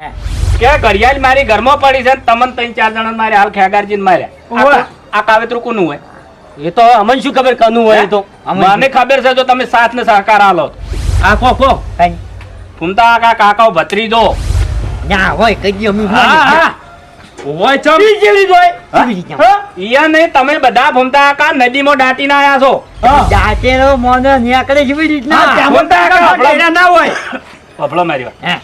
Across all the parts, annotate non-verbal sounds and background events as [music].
કે ઘડિયાળ મારી ઘરમાં પડી છે ને તમને ત્રણ ચાર જણા મારે હાલ ખેગારજી માર્યા. આ- કાવેતરું કોનું હોય? એ તો અમને શું ખબર કનું હોય તો? મને ખબર છે જો તમે સાથ ને સહકાર આલો આ કો કો. ફૂમતા કાકા કાકાઓ ભત્રીજો ના હોય કઈ અમે હા હોય ચમ. જેવી હોય. ઈયા નહીં તમે બધા ફૂમતા કાકા નદીમાં દાટીને આયા છો. દાંતેલો મોનો નીકળે કેવી રીતના ફૂમતા કાકા ના હોય. પભળો મારી વાત. હે.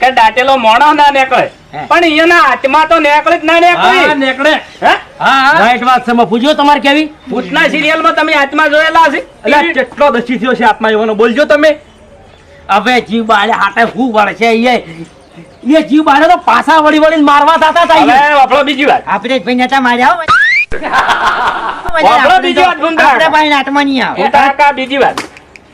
કે દાટેલો મોણો ના નીકળે. પણ એના હાથમાં તો નીકળે જ ના નીકળે. નીકળે. હે? હા રાઈટ વાત છે પૂછ્યો તમારે કેવી? ભૂતના સિરિયલમાં તમે હાથમાં જોયેલા હશે. એટલે કેટલો દસી થયો છે આત્મા એવાનો? બોલજો તમે. હવે જીવ બાળે હાટે હું વળે એ એ જીવ બાળે તો પાછા વળી વળીને મારવા થતા હતા હવે ઈ. બીજી વાત. આપણે ભાઈ નતા માર્યા હો. વાપરો બીજી વાત આપણે ભાઈ નાટમાં નહીં આવે બીજી વાત.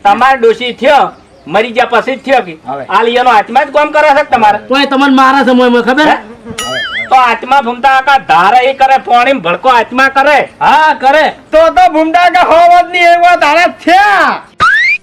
તમારે દોષી થયો મરી ગયા પછી જ થયો કે. હવે. આ લીયાનો હાથમાં જ કોમ કરે છે તમારે? તોય તમને મારા સમય મોય મોય ખબર તો આત્મા ભૂમતા આકા ધારે એ કરે પોણી ભડકો આત્મા કરે. હા કરે. તો તો ભૂમતા કે હોવતની વાત તારા થયા.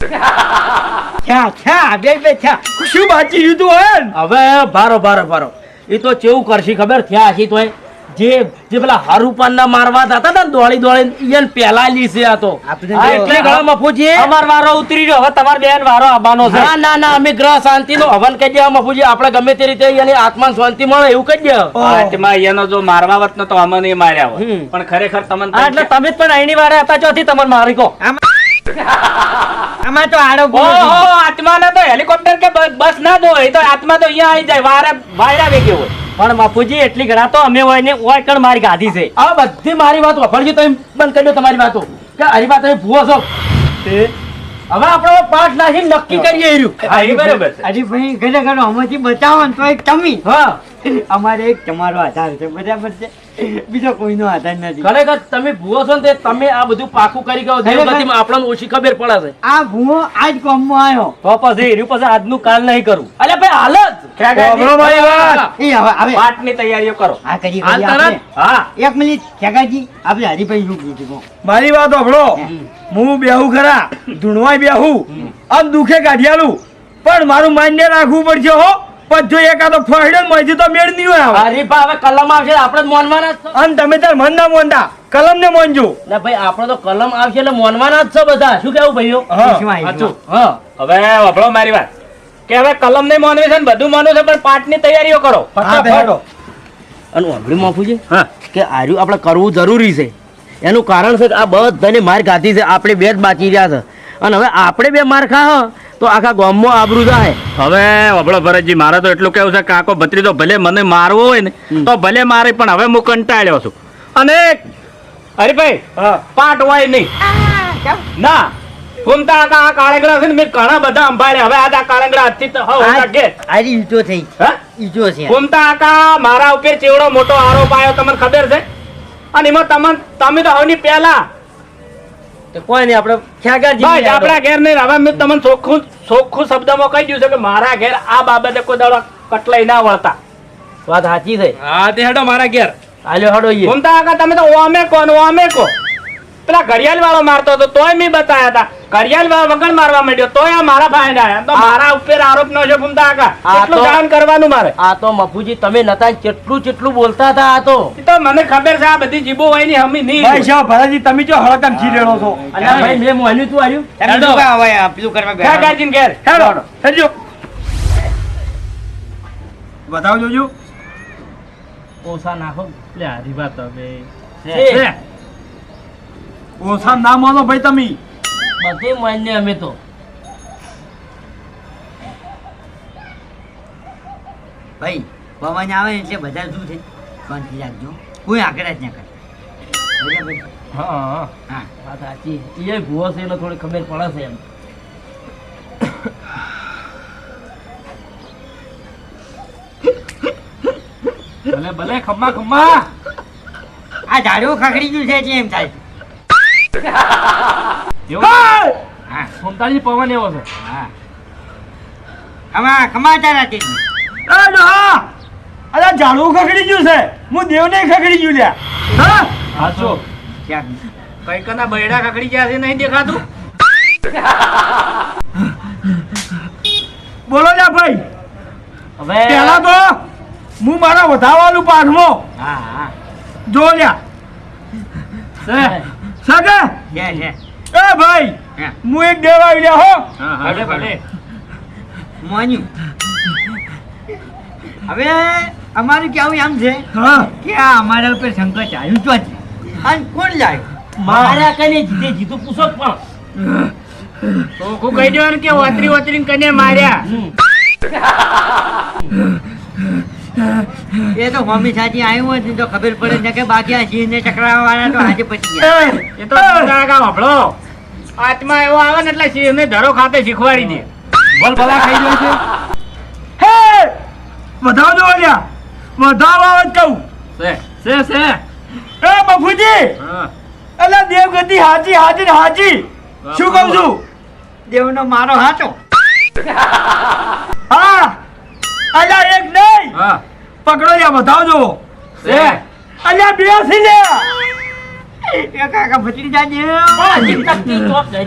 [laughs] છા છા બે બે છા શું બાચી તું હોય? હવે ભારો ભારો ભારો. એ તો ચેવું કરશી ખબર? થયા હશી તોય. જે જે પેલા હારુપાન ના મારવા હતા ને દોડી દોડી ઈયન પેલા લીસે આ તો. આપણે હા, તો- એટલે ગળા મફુજી અમાર વારો ઉતરી રહ્યો. હવે તમાર બેન વારો આવવાનો છે. ના ના ના અમે ગ્રહ શાંતિ નો હવન કહી દે મફુજી આપણે ગમે તે રીતે એની આત્મા શાંતિ મળે એવું કહી દે આત્મા એનો જો મારવા વત તો અમને માર્યા હોય પણ ખરેખર તમને એટલે તમે જ પણ અહીંની વારે હતા ચોથી તમને મારી કહો. આમાં તો આડો ઓ આત્મા ના તો હેલિકોપ્ટર કે બસ ના દો એ તો આત્મા તો અહીંયા આવી જાય વારે વાયરા વેગ્યો હોય. પણ બાપુજી એટલી ઘણા તો અમે હોય ને ઓય કણ મારી ગાધી છે. આ બધી મારી વાત વફળજી તમે બંધ કરી દો તમારી વાતો. કે હરી વાત તમે ભૂવો છો. હવે આપણે પાઠ નાખી નક્કી કરીએ રહ્યું હા એ બરોબર છે. હજી ભાઈ ઘરે ઘરે અમાથી બચાવો ને તો એક તમે હા. અમારે એક તમારો આધાર છે બરાબર છે. બીજો કોઈનો આધાર નથી. ખરેખર તમે ભૂવો છો ને તે તમે આ બધું પાકું કરી ગયો દેવગતિમાં આપણને ઓછી ખબર પડે છે. આ ભૂવો આજ ગામમાં આવ્યો. તો પછી એર્યું પછી આજનું કાલ નહીં કરું. હાલ જ મારી વાત. એ હવે હવે. પાઠની તૈયારીઓ કરો. આ કરી હાલ તરત? હા. એક મિનિટ ખેગાજી આપણે હરીભાઈ શું કીધું મારી વાત સાંભળો હું બેહું ખરા. ધૂણવાય બેહું. આમ દુખે કાઢિયાલું. પણ મારું માન્ય રાખવું પડશે હો. પણ જો એકાદો ફળડે ને તો મેળ નહીં હોય આવે હરી હવે કલમ આવશે. આપણે જ મોનવાના જ અને તમે તાર મન ના મોનતા. કલમ ને મોનજો. ને ભાઈ આપણે તો કલમ આવશે એટલે મોનવાના જ છો બધા. શું કેવું ભાઈઓ? હવે વફળો મારી વાત. કે હવે કલમ નહીં માનવી છે ને બધું માનવું છે પણ પાઠની તૈયારીઓ કરો. હા, બેહાડો. અને વાંભળ્યું માફું છે? હા. કે આર્યું આપણે કરવું જરૂરી છે. એનું કારણ છે કે આ બધાને માર ખાધી છે આપણે બે જ બાકી રહ્યા છે. અને હવે આપણે બે માર ખા તો આખા ગામમાં આબરૂ જાય. હવે અબળો ભરતજી મારે તો એટલું કેવું છે કાકો ભત્રીજો ભલે મને મારવો હોય ને તો ભલે મારે પણ હવે હું કંટાળ્યો છું. અને હરીભાઈ પાટ પાઠ હોય નહીં ના. ઘૂમતા આખા આ કાળેંગડા છે ને મેં ઘણા બધા અંબાડ્યા હવે આ કાળેંગડા હાથથી તો હવ આજ- આજે ઈંટો થઈ. હા? ઈંટો છે. ઘૂમતા આકા મારા ઉપર ચેવડો મોટો આરોપ આવ્યો તમને ખબર છે? અને એમાં તમને તમે તો હવની પહેલા. તો કોઈ નહીં આપણે આપણા ઘેર નહીં હવે મેં તમને ચોખ્ખું ચોખ્ખું શબ્દમાં કહી દઉં છે કે મારા ઘેર આ બાબતે કોઈ દાડો કટલાઈ ના વળતા. વાત સાચી છે હા તે હેડો મારા ઘેર. હાલો હડો આકા તમે તો ઓમે કો ને ઓમે કો. પેલા ઘડિયાળ વાળો મારતો હતો તોય મેં બતાયા હતા. ઘડિયાળ વાળો વગર મારવા માંડ્યો તોય આ મારા ભાઈ ના તો મારા ઉપર આરોપ નો છે ઘૂમતા આકા આ એટલું જાણ કરવાનું મારે. આ તો મફુજી તમે નતા કેટલું કેટલું બોલતા હતા આ તો. તો મને ખબર છે આ બધી જીબો હોયની હમી નહીં ભાઈ શાહ ભરાજી તમે જો હળકમ ચીરેલો છો. અને ભાઈ મે મોન્યું તું આર્યું? તમે શું કાં હવે આ પેલું કરવા બેઠા? કાકાજીને ઘેર હેડો. હેડજો. બતાવો જોજો. ઓસા નાખો. લે હારી વાત હવે છે. ઓછા ના માનો ભાઈ તમે. બધે માન્ય અમે તો. ભાઈ પવન આવે એટલે બધા શું છે? શાંતિ રાખજો. કોઈ આગળ જ ના કરે. હા હા. હા. વાત સાચી. એ ભૂવો છે એટલે થોડી ખબર પડે છે એમ. ભલે ભલે ખમ્મા ખમ્મા. આ ઝાડવું ખખડી ગયું છે એમ થાય [laughs] હા. સોમતાજી પવન એવો છે. હા. ખમા ખમાતા રાખી અરે આ ખખડી ગયું છે. હું દેવને ખખડી ગયું લ્યા. હા? સાચો ક્યાંક કઈ બૈડા કકડી ગયા છે નહીં દેખાતું? [laughs] બોલો લ્યા ભાઈ. હવે પહેલા તો હું મારા વધારવાનું પાઠમો હા હા. જો લ્યા. સગે છે છે એ ભાઈ હા. હું એક દેવા આવી લ્યા હો. હા ભલે ભલે મોન્યું. હવે અમારું કેવું એમ છે હા. કે આ અમારા ઉપર સંકટ આવ્યું તો છે અને કોણ લાવ્યું મારા કને જીતે જીતું પૂછો જ પણ ચોખ્ખું કહી દેવાનું કે ઓતરી ઓતરી કને માર્યા. [laughs] એ તો મમ્મી સાચી આવ્યું હોય ને તો ખબર પડે ને કે બાકી આ ને ચકરાવા વાળા તો આજે પછી એ તો વાપડો આત્મા એવો આવે ને એટલે સિંહને ધરો ખાતે શીખવાડી દે. બોલ ભલા ખાઈ જાય છે. હે વધાવ જો લ્યા. વધાવ આવે કહું. સે સે સે. એ બફુજી. એટલે દેવગતિ હાજી હાજી હાજી શું કહું છું? દેવનો મારો હાચો. હા. અલ્યા એક નહીં. હા. પકડો લ્યા બતાવજો છે. અલ્યા બે છે લ્યા એ કાકા ભચડી જાજે પણ હજી ચોક ગઈ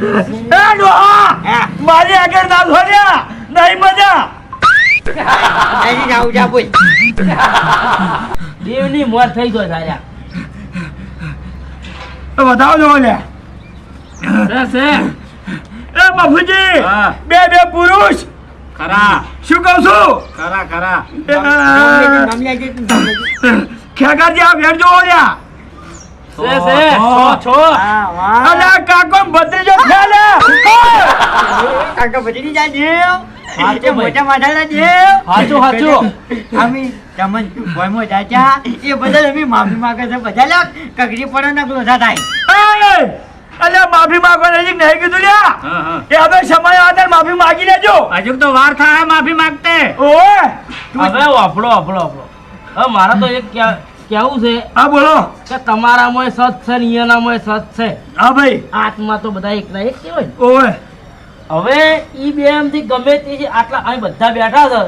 એ ડોહા. મારી આગળ ના ધોર્યા. નહીં મજા. હજી જાઉં જા બોલ દેવની મોર થઈ ગયો સાર્યા તો બતાવજો લ્યા. છે છે. એ બફુજી હા. બે બે પુરુષ ખરા. શું કહું છું? ખરા ખરા. ખેગાજી આ વેર જોવો લ્યા. કાકો હાચું એ બદલ મોટા માથાના જે હાચું, હાચું. અમે તમન ભોયમો જાચા એ બધા અમે માફી માંગે છે બધા કગરી પડો ને લોધા થાય. અલ્યા માફી માંગવા નજીક નહીં કીધું લ્યા. એ હવે સમય આધાર માફી માંગી લેજો. હજુ તો વાર થાય માફી માંગતે. ઓય. હવે વાપરો વાપરો વાપરો હવે મારે તો એક કેવું છે હા બોલો. કે તમારામાં સત છે ને મોય સત છે. હા ભાઈ. આત્મા તો બધા એક ને. ઓય. હવે ઈ બે એમથી ગમે તે આટલા અહીં બધા બેઠા છે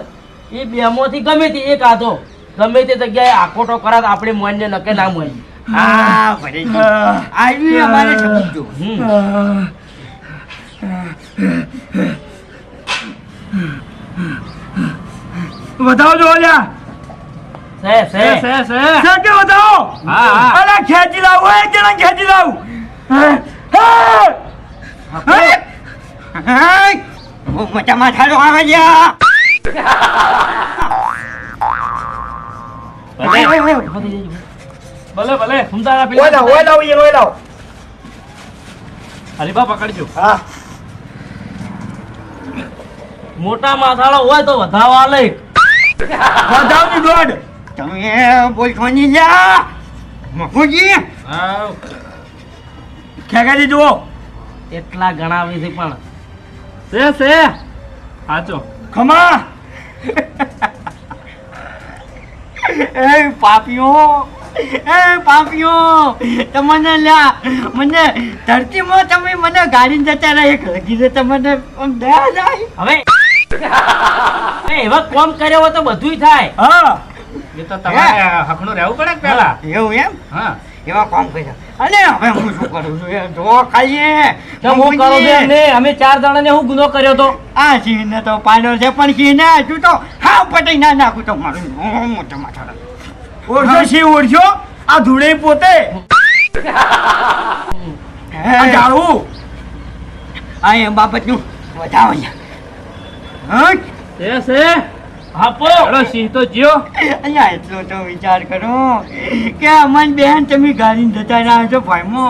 ઈ બે માંથી ગમે તે એક આધો. ગમે તે જગ્યાએ આકોટો કરાત આપણે મોનને નકે ના મોની હા ભરે હા. આવ્યું અમારે સબૂત જો હમ. બતાવજો અલ્યા કે બતાવો હા હા. અલ્યા ખેંચી લાવું જણા ખેંચી લાવું. હે, મોટા માથાનો આવે આ. ભલે ભલે સમજાયા ઓય પેલા લાવ ઓય લાવ ઈ ઓય લાવ. હરીફા પકડજો. હા. મોટા માથાળો હોય તો વધાવા લઈ. બતાવની દોડ. તમે નહીં લ્યા. મફુજી. આવ ખેગાજી જુઓ. એટલા ગણાવે છે પણ. સે છે. હાચો. ખમા. એ પાપીઓ. એ પાપીઓ તમને લ્યા મને ધરતીમાં તમે મને ગાડી જતા રહે લગી તમને આમ દયા જાય. હવે એવા કોમ કર્યો હોય તો બધુંય થાય. હા. એ તો તમારે હકનું રહેવું પડે પહેલા? એવું એમ? હા. એવા કામ કર્યા. અને હવે હું શું કરું છું? જો ખાઈએ. તો હું કરો એમ અમે ચાર જણાને હું ગુનો કર્યો તો? આ સિંહને તો પાડ્યો છે પણ સિંહને હજુ તો હા પટાઈ ના નાખું તો મારું મોટો માથા ઓળશો શી ઓળશો? આ ધૂળે પોતે. હે. જાળવું. આ એમ બાબતનું વધાવો અહીંયા. હે આપો ચલો સિંહ તો જ્યો. અહીંયા એટલો તો વિચાર કરો. કે અમન બેન તમે ગાડીને જતા રહ્યા છો ભાઈમો.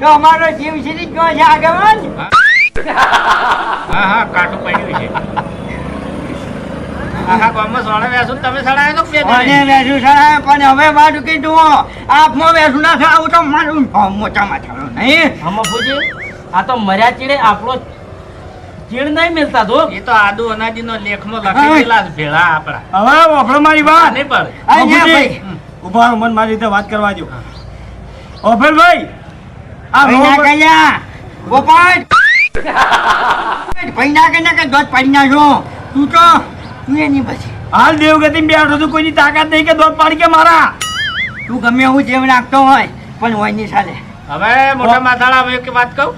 તો અમારો જીવ શ્રી ક્યાં છે આગળ? હા હા કાટું પડ્યું છે. આખા ગામમાં સોળે વેસું તમે સડાયો તો બે અને જણે. વેસું પણ હવે મારું કીધું આપમાં વેસું ના સડાવું તો મારું મોટા માથાનો નહીં. આમાં પૂછે આ તો મર્યા ચીડે આપણો ચીડ નહીં મિલતા તો. એ તો આદુ અનાજીનો લેખમાં લખી ગયેલા છે ભેળા આપણા. હવે વાપરો મારી વાત. નહીં ઊભા મારી રીતે કરવા દો ઓફેલભાઈ ભાઈ ના રોગ- કહેયા ગોપાલ. ભાઈ ના કહેના કે દોધ પાડી નાખો તું તો તું એની પછી. હાલ દેવગતિ બેઠો છું કોઈની તાકાત નહીં કે દોધ પાડી કે મારા. તું ગમે એવું જેમ નાખતો હોય પણ હોય નહીં ચાલે હવે મોટા માથાળા હવે વાત કહું?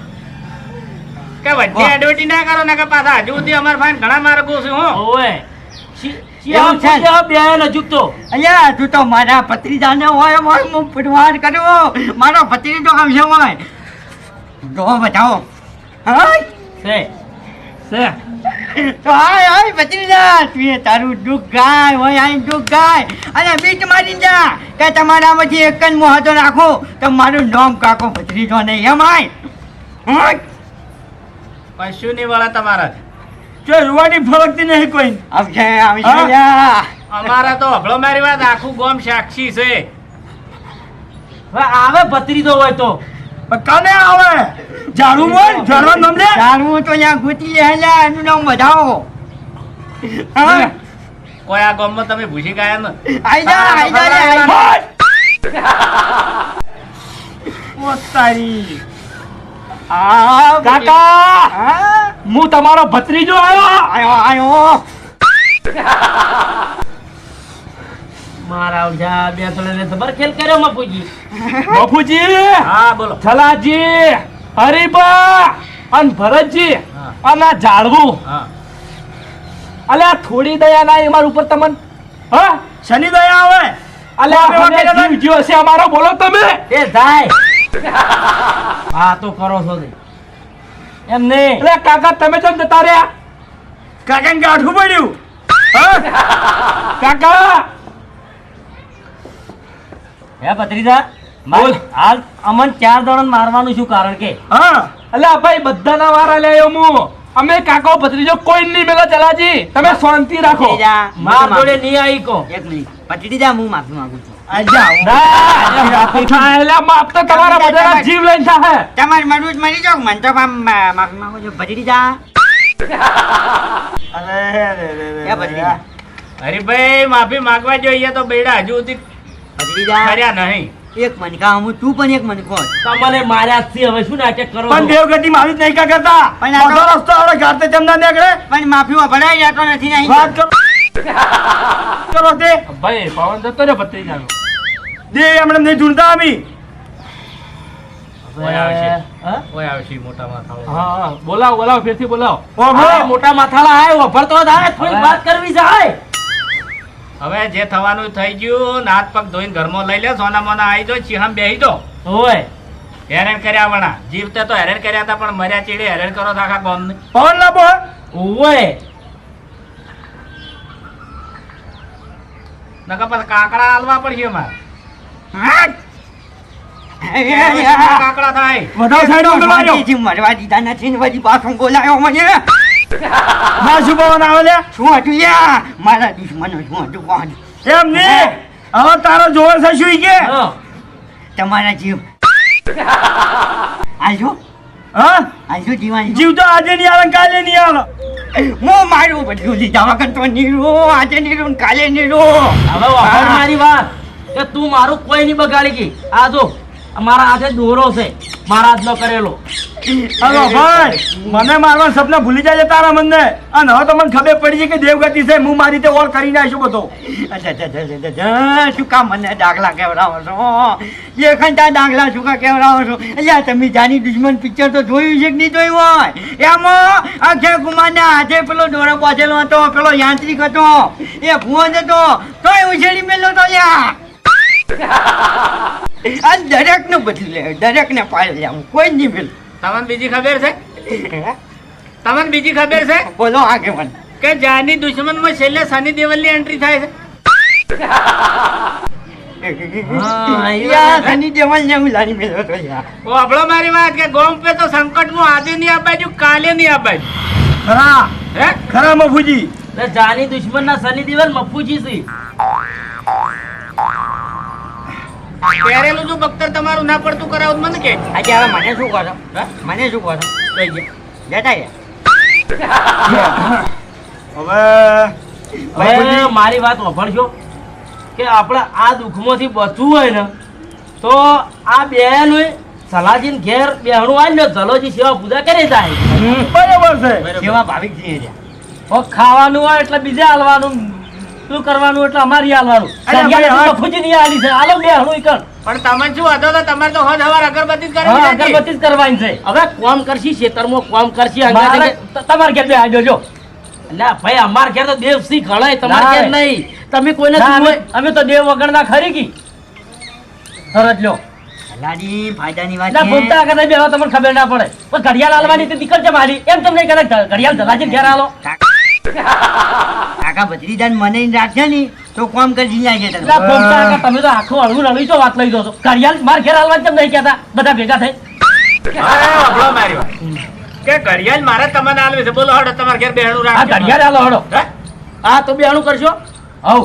કે વચ્ચે. એડવર્ટી ના કરો ને કે પાછા હજુ સુધી અમારા ફાઈન ઘણા માર્ગો છે હું. ઓએ એવું છે ને? બે તો. અલ્યા તું તો મારા ભત્રીજાને હોય હોય હું પુરવાર કરું. મારો ભત્રીજો આવશે હોય. જો બતાવો. હા? છે. છે. તો હાય હાય ભત્રીજા તું તારું દુઃખ ગાય હોય આઈ દુઃખ ગાય. અને બીટ મારી જા કે તમારામાંથી એક જ મોહતો રાખો તો મારું નામ કાકો ભત્રીજો નહીં એમ આય કશું નહીં વળે તમારા જો. રૂવાની ફરકતી નહીં કોઈ. આવશે હા? અમારા તો હભળો મારી વાત આખું ગોમ સાક્ષી છે. હવે આવે ભત્રીજો હોય તો. કને આવે? ઝાડુ બોલ ઝાડવા નામ લે. જાણવું તો અહીંયા ગુતી લે લ્યા એનું નામ હા? કોઈ આ ગોમમાં તમે ભૂસી ગયા ને? આઈ જા આઈ જા લે, આઈ જા. [laughs] ઓ તારી. આ કાકા! હું? તમારો ભત્રીજો આવ્યો આયો આયો. મારા ઉજા બે થોડા જબર ખેલ કર્યો બાપુજી હા બોલો. છલાજી હરીબા અને ભરતજી. અને આ ઝાડવું. હા. અલ્યા થોડી દયા ના અમાર ઉપર તમને? હા? શનિ દયા આવે અલ્યા જીવ જ્યો અમારો બોલો તમે. એ જાય. હા તો કરો છો એમ નહીં. એટલે કાકા તમે ચમ જતા રહ્યા? કાકા ગાઠું પડ્યું. કાકા! હે ભત્રીજા? બોલ. હાલ અમન ચાર દોડન મારવાનું શું કારણ કે. હા અલ્યા ભાઈ બધાના વારા હું અમે કાકો ભત્રીજો કોઈ નહીં મેલા ચલાજી. તમે શાંતિ રાખો. માર જોડે નહીં આવી કો એક મિનિટ. હું માંગુ છું. હરીભાઈ માફી માંગવા જોઈએ તો બેડા. હજુ સુધી પટડી કર્યા નહીં. એક મનકા હું તું પણ એક મનકો તમને માર્યા છે હવે શું નાટક કરો પણ દેવગતિ માં નહીં કા કરતા. પણ આ રસ્તો આપણે ઘાટે જમના નીકળે. પણ માફી વપરાય જતો નથી નહીં વાત કરો. કરો તે. ભાઈ પવન જતો રે ભત્રીજાનો. દે એમણે નહીં ઢૂંઢતા અમી. કોઈ આવશે. હા? કોઈ આવશે મોટા માથા હા બોલાવો બોલાવો ફેરથી બોલાવો. મોટા માથાળા આય વફરતો થાય થોડી વાત કરવી જાય હવે જે થવાનું થઈ ગયું નાથ પગ ધોઈને ઘરમાં લઈ લે સોના મોના આવી જો ચીહમ બેહી દો હોય હેરાન કર્યા વણા. જીવતે તો હેરાન કર્યા હતા પણ મર્યા ચીડે હેરાન કરો તો ને ગામને. ના લાવો હોય નકર પછી કાકડા હાલવા પડશે મારે હા? એ, એ, એ, કાકડા થાય? વધારે સાઈડ મરવા દીધા નથી ને પછી પાછો બોલાયો મને. ના [laughs] શું પવન આવે લે? શું હતું યા મારા દુશ્મનો શું હતું કોણ એમ ને? હવે તારો જોર છે શું કે? તમારા જીવ. આજો હા? આજો જીવાની? જીવ તો આજે નહીં આવે કાલે નહીં આવે. હું મારું બધું લીધા વગર તો નીરો આજે નીરો કાલે નીરો હવે વફર મારી વાત. કે તું મારું કોઈ નહીં બગાડી ગઈ આ જો મારા હાથે દોરો છે. મારા હાથનો કરેલો. હલો ભાઈ મને મારવા સપના ભૂલી જાય તારા મને અને હવે તો મને ખબર પડી છે કે દેવગતિ છે હું મારી રીતે ઓળ કરી નાખશું બધો. શું કામ મને દાખલા કેવડાવો છો? એ ખંતા દાખલા શું કા કેવડાવો છો? અલ્યા તમે જાની દુશ્મન પિક્ચર તો જોયું છે કે નહીં જોયું હોય? એમાં અક્ષય કુમારના હાથે પેલો દોરો પાછેલો હતો પેલો યાંત્રિક હતો. એ ફોન હતો. તોય ઉછેડી મેલો તો યા આ [laughs] દરેક ને બધું લે દરેક ને પાડી લે કોઈ નહીં મેલ તમને બીજી ખબર છે? તમને બીજી ખબર છે? બોલો આગે મને કે જાની દુશ્મનમાં છેલ્લે સની એન્ટ્રી થાય છે. દેવલ ને ઉલાડી મેલો તો યાર. ઓ હબળો મારી વાત કે ગોમ પે તો સંકટમાં આજે નહીં આબાજુ કાલે નહીં આબાજુ. ખરા. હે? ખરા મફુજી. જાની દુશ્મન ના શનિ દિવસ મફુજી છે. પહેરેલું જો બખ્તર તમારું ના પડતું કરાવું મને કે? આજે હવે મને શું કહો? મને શું કરો લઈ ગયા. જતા હવે હવે મારી વાત વફરશો કે આપણે આ દુઃખમાંથી બચવું હોય ને તો આ બેન સલાજીન ઘેર બેહણું આવી ને જલોજી સેવા પૂજા કરી જાય. બરાબર છે. સેવા ભાવિક છીએ ખાવાનું હોય એટલે બીજે હાલવાનું. શું કરવાનું એટલે અમારી હાલવાનું? ભાઈ, નહીં હાલી છે. હાલો બેહણું ઈ કર પણ તમે શું હતો? તો તમારે તો હદ હવાર અગરબત્તી. અગરબત્તી કરવાની છે. હવે કોમ કરશી ખેતરમાં કોમ કરશી તમારે ઘેર બે આજો જો. એટલે ભાઈ અમાર ઘેર તો દેવ સિંહ ઘણાય તમાર ઘેર નહીં. તમે કોઈને અમે- તો દેવ વગરના ખરી કી. સરજ લો ફાયદાની વાત ના. કદાચ તમને ખબર ના પડે. પણ ઘડિયાળ હાલવાની તે દીકર છે મારી. એમ તમને કદાચ ઘડિયાળ ધલાજી ઘેર હાલો. કાકા ભત્રીજાને મને રાખશે ને તો કોમ કરી એટલે તમે તમે તો આખું હળવું રળી છો વાત લઈ દો છો. ઘડિયાળ માર ઘેર હાલવાની કેમ નહીં કહેતા? બધા ભેગા થઈ. કે ઘડિયાળ મારે તમને હાલવી છે. બોલો હડો તમારે ઘેર બેહણું રાખ ઘડિયાળ હાલો હડો. હા? તો બેહણું કરશો હવ.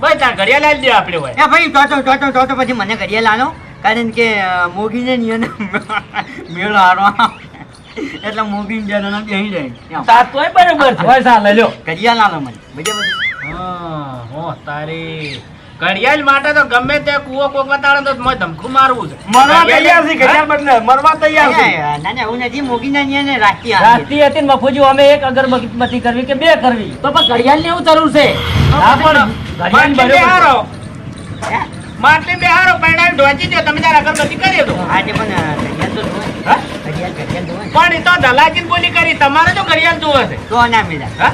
ભાઈ તાર ઘડિયાળ હાલ દે આપણે હોય. એ ભાઈ તો તો તો તો પછી મને ઘડિયાળ આલો. કારણ કે મોગીને નિયન મેળ હારો એટલે મોગીને જરા બેહી જાય. તા તોય બરાબર છે. હોય સા લઈ લ્યો. ઘડિયાળ આલો મને બજે હા હો તારી ઘડિયાળ માટે તો ગમે તે કુવો કોક બતાડે તો મોય ધમકુ મારવું છે. મરવા તૈયાર છે ઘડિયાળ બદલે. મરવા તૈયાર છે. ના ના હું નથી મોગીના ને રાખી આપી રાસ્તી હતી મફુજી અમે એક અગરબત્તી કરવી કે બે કરવી? તો પણ ઘડિયાળ ને એવું જરૂર છે. હા પણ ઘડિયાળ બરાબર માટલી બે હારો પૈણાને ઢોચી દો તમે તાર અગરબત્તી કરી દો. આજે પણ અ, ઘડિયાળ તો જોવે હા? ઘડિયાળ ઘડિયાળ જોવે ને. પણ એ તો દલાજી બોલી કરી તમારે તો ઘડિયાળ જોવે છે. તો ના મિલા. હા?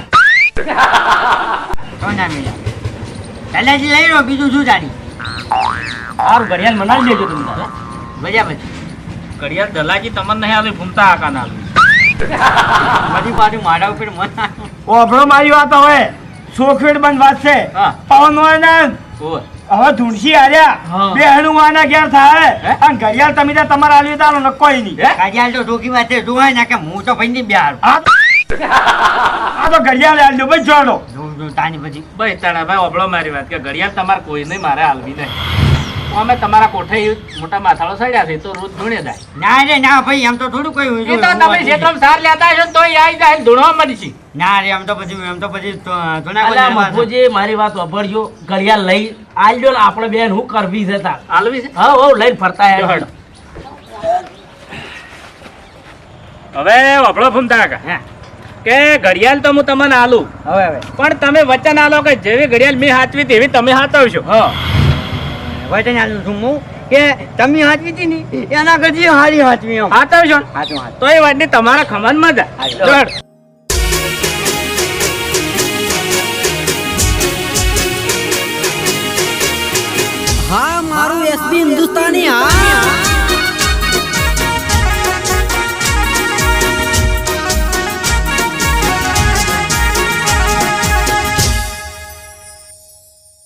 તો ના મિલા. દલાજી લઈ લો બીજું શું જાણી સારું ઘડિયાળ મનાવી દેજો તમે. તારે. મજા પછી. ઘડિયાળ દલાજી તમને નહીં આવે ભૂમતા આકા ના આવી બધી પાછું મારા ઉપર મન ઓભળો મારી વાત હવે સોખવેડ બંધ વાત છે. હા. પવન હોય ને ઓવે. હવે ધૂણસી આર્યા બે હણુવાના ઘેર થાય. અને ઘડિયાળ તમે ત્યાં તમારે આલ્યું તારો ને કોઈ નહીં. ઘડિયાળ તો ટોકી વાત છે જોવાય ના કે હું તો ભાઈ બિહાર આ આ તો ઘડિયાળ આલ્યો. ભાઈ જોડો. તાની પછી. ભાઈ તાણા ભાઈ ઓબળો મારી વાત કે ઘડિયાળ તમારે કોઈ નહીં મારે આલવી નહીં. અમે તમારા કોઠે મોટા માથાળો સડ્યા છે તો રોજ ધૂણે જાય. ના રે ના ભાઈ એમ તો થોડું કોઈ એ તો તમે ક્ષેત્રમાં સાર લેતા છો તો આવી જાય ધૂણવા મળશે ના રે એમ તો પછી એમ તો પછી મફુજી મારી વાત વાપરજો. ઘડિયાળ લઈ આલજો ને આપણે બેન હું કરવી છે તાર? આલવી છે? હા હવ લઈને ફરતા હેડ. હવે ઓભળો ફૂમતા કાકા. કે ઘડિયાળ તો હું તમને આલું. હવે હવે. પણ તમે વચન આલો કે જેવી ઘડિયાળ મેં હાચવી તેવી તમે હાચવશો. વચન આલું છું હું કે તમે હાચવી હતી ને એના કરતી હારી હાચવી ને? હાચું હાચું તો એ વાતની તમારા ખમનમાં જ હાચું. હા મારું એસબી હિન્દુસ્તાની હા